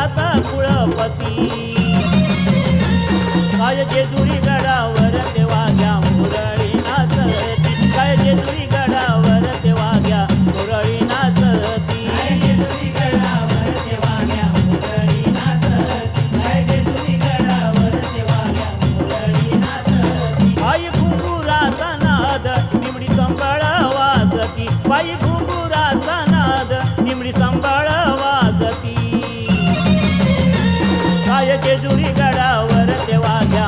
आता कुळपती. काय जेजुरी गडावर तेव्हा घ्या मुरळी नाचती काय जेजुरी गडावर तेव्हा घ्या मुरळी नाचती आई घुंगुराचा नाद निमडी संबळ वाजती. बाई घुंगुर जेजुरी गडावर तेव्हा घ्या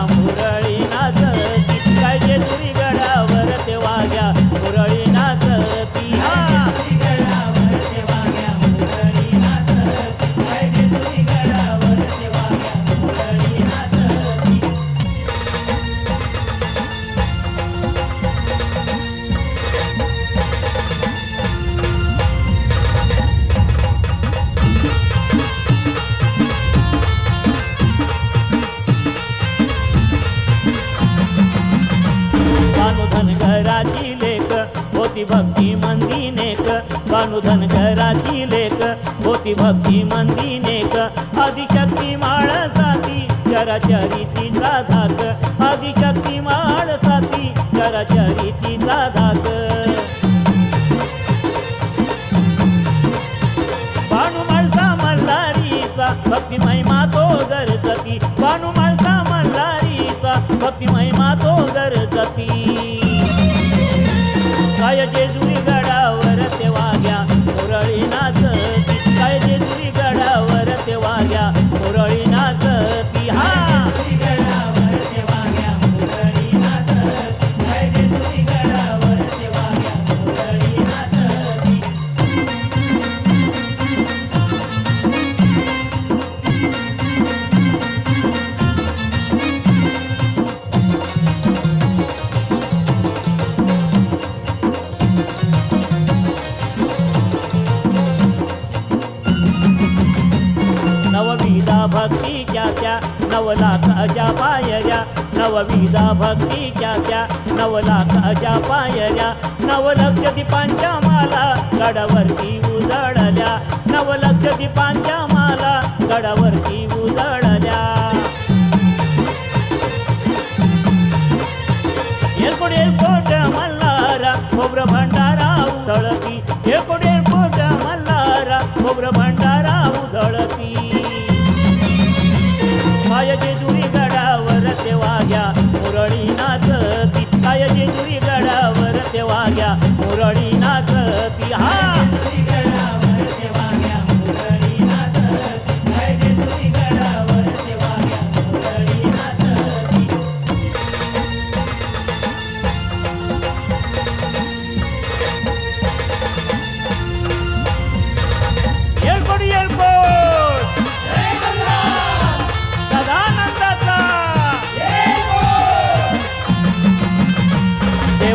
होती भक्ती मंदी नेक बानुधन घराची लेक होती भक्ती मंदी नेक आदिशक्ती माळ साती चराचरी तिचा धाक आदिशक्ती माळ साती चराचरी तिचा धाक. बाणू माळसा मल्हारीचा भक्ती महिमा तो गर भक्तीच्या त्या नवलाखाच्या पायऱ्या. नवविधा भक्तीच्या त्या नवलाखाच्या पायऱ्या. नवलक्ष दीपांच्या माला गडावरती उजळल्या. नवलक्ष दीपांच्या माला गडावरती उजळ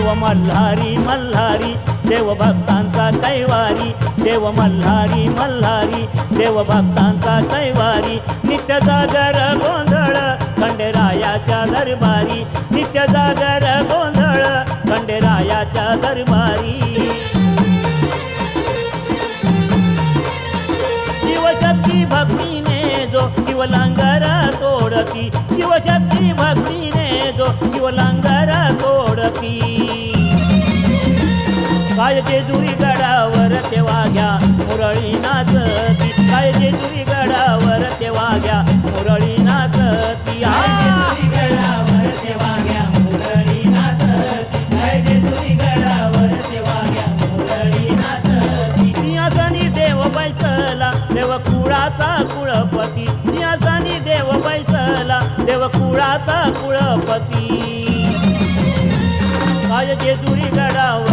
देव मल्हारी मल्हारी देव भक्तांचा कैवारी देव मल्हारी मल्हारी देव भक्तांचा कैवारी नित्य जागर गोंधळ खंडेरायाच्या दरबारी नित्य जागर गोंधळ खंडेरायाच्या दरबारी. शिवशक्ती भक्तीने जो शिवलांगर तोडती शिवशक्ती भक्तीने जो शिवलांगर तोडती काय जेजुरी गडावर तेव्हा घ्या. मुरळी नाचती काय जेजुरी गडावर तेव्हा घ्या. मुरळी नाचती हा सिंहासनी देव बैसला. देव कुळाचा कुळपती. सिंहासनी देव बैसला. देव कुळाचा कुळपती. काय जेजुरी गडावर